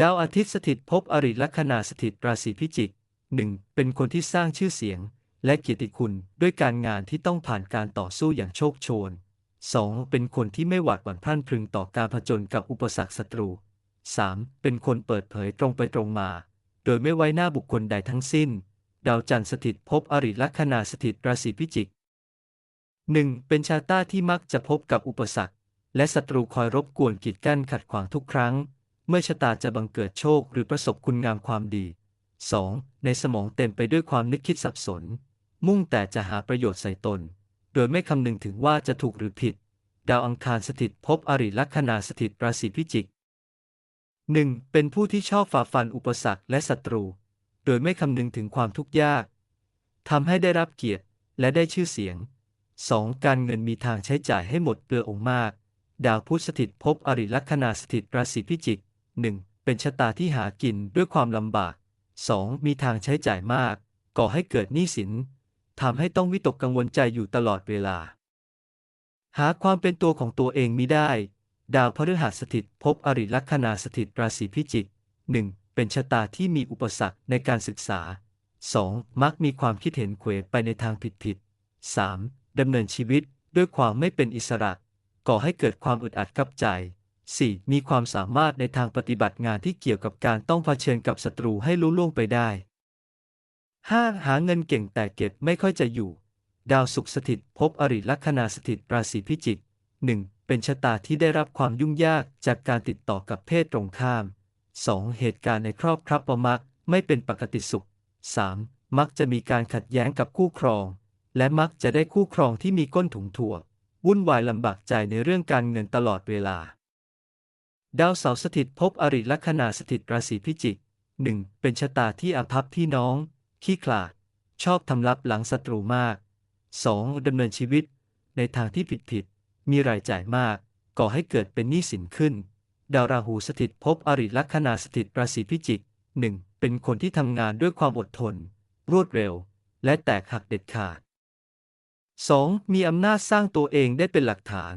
ดาวอาทิตย์สถิตภพอริลัคนาสถิตราศีพิจิกหนึ่งเป็นคนที่สร้างชื่อเสียง และเกียรติคุณด้วยการงานที่ต้องผ่านการต่อสู้อย่างโชคโชน 2. เป็นคนที่ไม่หวาดหวั่นพลันพรึงต่อการผจญกับอุปสรรคศัตรู 3. เป็นคนเปิดเผยตรงไปตรงมา โดยไม่ไว้หน้าบุคคลใดทั้งสิ้น ดาวจันทร์สถิตภพอริลัคนาสถิตราศีพิจิก 1. เป็นชาต้าที่มักจะพบกับอุปสรรค และศัตรูคอยรบกวนกีดกั้นขัดขวางทุกครั้ง เมื่อชะตาจะบังเกิดโชคหรือประสบคุณงามความดี 2. ในสมองเต็มไปด้วยความนึกคิดสับสน มุ่งแต่จะหาประโยชน์ใส่ตน โดยไม่คำนึงถึงว่าจะถูกหรือผิด ดาวอังคารสถิตภพอริลัคนาสถิตราศีพิจิก 1. เป็นผู้ที่ชอบฝ่าฟันอุปสรรคและศัตรู โดยไม่คำนึงถึงความทุกข์ยากทำให้ได้รับเกียรติและได้ชื่อเสียง 2. การเงินมีทางใช้จ่ายให้หมดเปลือองมาก ดาวพุธสถิตภพอริลัคนาสถิตราศีพิจิก 1. เป็นชะตาที่หากินด้วยความลำบาก 2. มีทางใช้จ่ายมาก ก่อให้เกิดหนี้สินทำให้ต้องวิตกกังวลใจอยู่ตลอดเวลา หาความเป็นตัวของตัวเองมิได้ ดาวพฤหัสสถิตภพอริลัคนาสถิตราศีพิจิก 1. เป็นชะตาที่มีอุปสรรคในการศึกษา 2. มักมีความคิดเห็นเขวไปในทางผิดๆ 3. ดำเนินชีวิตด้วยความไม่เป็นอิสระ ก่อให้เกิดความอึดอัดกับใจ 4. มีความสามารถในทางปฏิบัติงานที่เกี่ยวกับการต้องเผชิญกับศัตรูให้ลุล่วงไปได้ 5. หาเงินเก่งแต่เก็บไม่ค่อยจะอยู่ ดาวศุกร์สถิตภพอริลัคนาสถิตราศีพิจิก 1. เป็นชะตาที่ได้รับความยุ่งยากจากการติดต่อกับเพศตรงข้าม 2. เหตุการณ์ในครอบครัวมักไม่เป็นปกติสุข 3. มักจะมีการขัดแย้งกับคู่ครอง และมักจะได้คู่ครองที่มีก้นถุงถั่ว วุ่นวายลำบากใจในเรื่องการเงินตลอดเวลา ดาวเสาร์สถิตภพอริลัคนาสถิตราศีพิจิก 1. เป็นชะตาที่อาภัพพี่น้อง ขี้ขลาด ชอบทำลับหลังศัตรูมาก 2. ดำเนินชีวิต ในทางที่ผิดผิด มีรายจ่ายมาก ก่อให้เกิดเป็นหนี้สินขึ้น ดาวราหูสถิตภพอริลัคนาสถิตราศีพิจิก 1. เป็นคนที่ทำงานด้วยความอดทน รวดเร็ว และแตกหักเด็ดขาด 2. มีอำนาจสร้างตัวเองได้เป็นหลักฐาน